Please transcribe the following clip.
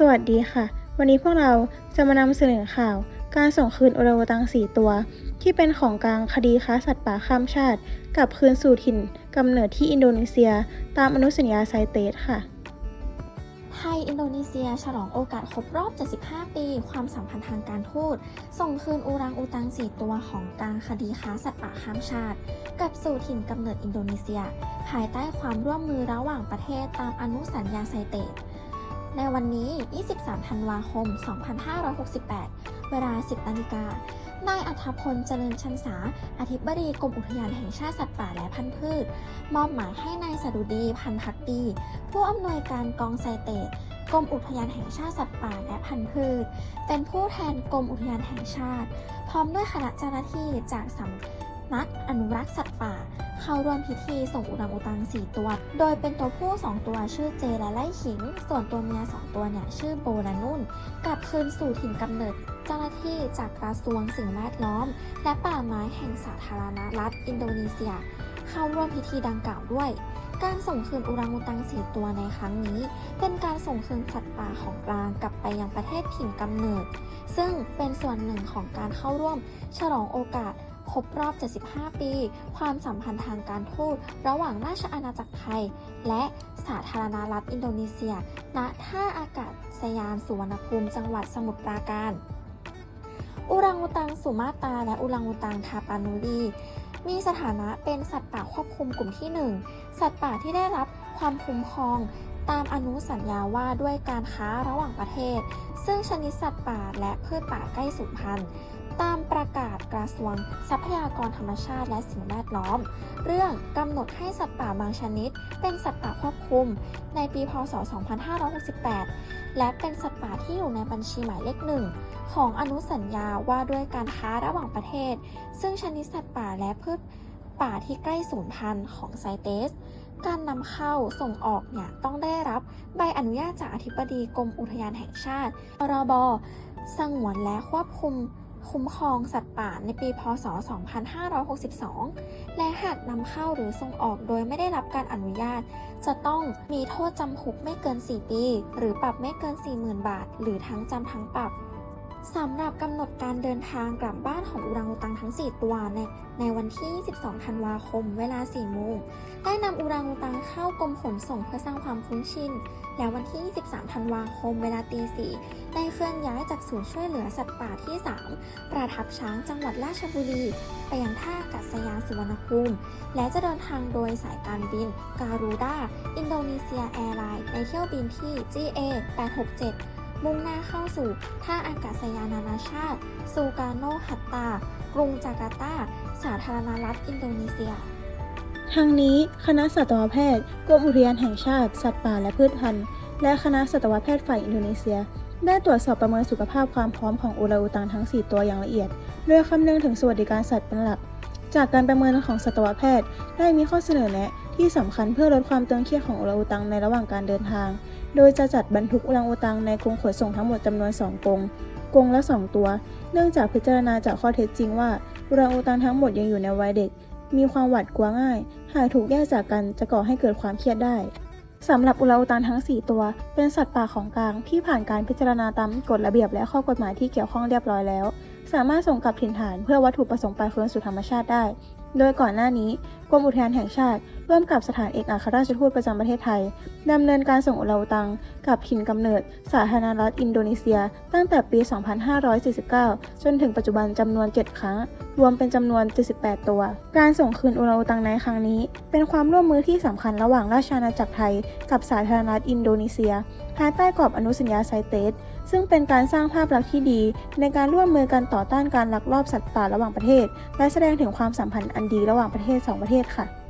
สวัสดีค่ะ วันนี้พวกเราจะมานำเสนอข่าว การส่งคืนโอราวตังสีตัว ที่เป็นของกลางคดีค้าสัตว์ป่าข้ามชาติกลับคืนสู่ถิ่นกำเนิดที่อินโดนีเซีย ตามอนุสัญญาไซเตสค่ะไทยอินโดนีเซีย ฉลองโอกาสครบรอบ 75 ปี ความสัมพันธ์ทางการทูต ส่งคืนอูรังอูตัง4ตัวของกลางคดีค้าสัตว์ป่าข้ามชาติกับสู่ถิ่นกำเนิดอินโดนีเซีย ภายใต้ความร่วมมือระหว่างประเทศตามอนุสัญญาไซเตส ในวันนี้ 23 ธันวาคม 2568 เวลา 10นาฬิกา นายอัธพล เจริญชันษา อธิบดีกรมอุทยานแห่งชาติสัตว์ป่าและพันธุ์พืช มอบหมายให้นายสดุดี พันธ์พักดี ผู้อำนวยการกองไซเตสกรมอุทยานแห่งชาติสัตว์ป่าและพันธุ์พืช เป็นผู้แทนกรมอุทยานแห่งชาติ พร้อมด้วยคณะเจ้าหน้าที่จากสำ นักอนุรักษ์สัตว์ป่า เข้าร่วมพิธีส่งอุรังอุตัง 4 ตัว โดยเป็นตัวผู้ 2 ตัวชื่อเจและไล่ขิง ส่วนตัวเมีย 2 ตัวเนี่ยชื่อโบและนุ่น กลับคืนสู่ถิ่นกำเนิดเจ้าหน้าที่จากกระทรวงสิ่งแวดล้อม และป่าไม้แห่งสาธารณรัฐอินโดนีเซีย เข้าร่วมพิธีดังกล่าวด้วยการส่งคืนอุรังอุตังสีตัวในครั้งนี้ เป็นการส่งคืนสัตว์ป่าของกลางกลับไปยังประเทศถิ่นกำเนิด ซึ่งเป็นส่วนหนึ่งของการเข้าร่วม ฉลองโอกาส ครบรอบ 75 ปี ความสัมพันธ์ทางการทูตระหว่างราชอาณาจักรไทย และสาธารณรัฐอินโดนีเซีย ณ ท่าอากาศยานสุวรรณภูมิจังหวัดสมุทรปราการ อุรังอุตังสุมาตา และอุรังอุตังทาปานูรีมีสถานะเป็นสัตว์ป่าควบคุมกลุ่มที่ 1 สัตว์ป่าที่ได้รับความคุ้มครองตามอนุสัญญาว่าด้วยการค้าระหว่างประเทศ ซึ่งชนิดสัตว์ป่าและพืชป่าใกล้สูญพันธุ์ ตามประกาศกระทรวงทรัพยากรธรรมชาติและสิ่งแวดล้อม เรื่องกำหนดให้สัตว์ป่าบางชนิด เป็นสัตว์ป่าควบคุม ในปีพศ 2568 และเป็นสัตว์ป่าที่อยู่ในบัญชีหมายเลขหนึ่งของอนุสัญญาว่าด้วยการค้าระหว่างประเทศ ซึ่งชนิดสัตว์ป่าและพืชป่าที่ใกล้สูญพันธุ์ของไซเตส การนำเข้าส่งออกเนี่ยต้องได้รับใบอนุญาตจากอธิบดีกรมอุทยานแห่งชาติรบสงวนและควบคุม คุ้มครองสัตว์ป่าในปี พศ 2562 และหากนำเข้าหรือส่งออกโดยไม่ได้รับการอนุญาต จะต้องมีโทษจำคุกไม่เกิน 4 ปี หรือปรับไม่เกิน 40,000 บาท หรือทั้งจำทั้งปรับ สำหรับกำหนดการเดินทางกลับบ้านของอุรังอุตังทั้ง 4 ตัวในในวันที่22ธันวาคม เวลา 4 โมง ได้นำอุรังอุตังเข้ากรมขนส่งเพื่อสร้างความคุ้นชิน และวันที่23ธันวาคม เวลาตี4ได้เคลื่อนย้ายจากศูนย์ช่วยเหลือสัตว์ป่าที่ 3 ประทับช้างจังหวัดราชบุรี ไปยังท่าอากาศยานสุวรรณภูมิ และจะเดินทางโดยสายการบินการูด้าอินโดนีเซียแอร์ไลน์ในเที่ยวบินที่ GA 867 มุ่งหน้าเข้าสู่ท่าอากาศยานานาชาติ ซูการโนฮัตตา กรุงจาการ์ตา สาธารณรัฐอินโดนีเซียทางนี้คณะสัตวแพทย์กรมอุทยานแห่งชาติ สัตว์ป่าและพืชพันธุ์ และคณะสัตวแพทย์ฝ่ายอินโดนีเซีย ได้ตรวจสอบประเมินสุขภาพความพร้อมของโอราอูตังทั้ง 4 ตัวอย่างละเอียด โดยคำนึงถึงสวัสดิการสัตว์เป็นหลัก จากการประเมินของสัตวแพทย์ ได้มีข้อเสนอแนะที่สำคัญเพื่อลดความตึงเครียดของโอราอูตังในระหว่างการเดินทาง โดยจะจัดบรรทุกอุรังอูตังในกรงขนส่งทั้งหมดจำนวน 2กรงกรงละ 2 ตัว เนื่องจากพิจารณาจากข้อเท็จจริงว่าอุรังอูตังทั้งหมดยังอยู่ในวัยเด็ก มีความหวาดกลัวง่าย หากถูกแยกจากกันจะก่อให้เกิดความเครียดได้สำหรับอุราอูตันทั้ง 4 ตัว เป็นสัตว์ป่าของกลางที่ผ่านการพิจารณาตามกฎระเบียบและข้อกฎหมายที่เกี่ยวข้องเรียบร้อยแล้ว สามารถส่งกลับถิ่นฐานเพื่อวัตถุประสงค์ไปคืนสู่ธรรมชาติได้ โดยก่อนหน้านี้กรมอุทยานแห่งชาติ ร่วมกับสถานเอกอัครราชทูตประจำประเทศไทยดำเนินการส่งอุราอูตัง กับถิ่นกำเนิด สาธารณรัฐอินโดนีเซีย ตั้งแต่ปี 2549 จนถึงปัจจุบันจำนวน 7 ครั้ง รวมเป็นจำนวน 78 ตัว การส่งคืนอุราอูตังในครั้งนี้ เป็นความร่วมมือที่สำคัญระหว่างราชอาณาจักรไทย กับสาธารณรัฐอินโดนีเซียภายใต้กรอบอนุสัญญาไซเตส ซึ่งเป็นการสร้างภาพลักษณ์ที่ดี ในการร่วมมือกันต่อต้านการลักลอบสัตว์ป่าระหว่างประเทศ และแสดงถึงความสัมพันธ์อันดีระหว่างประเทศสองประเทศค่ะ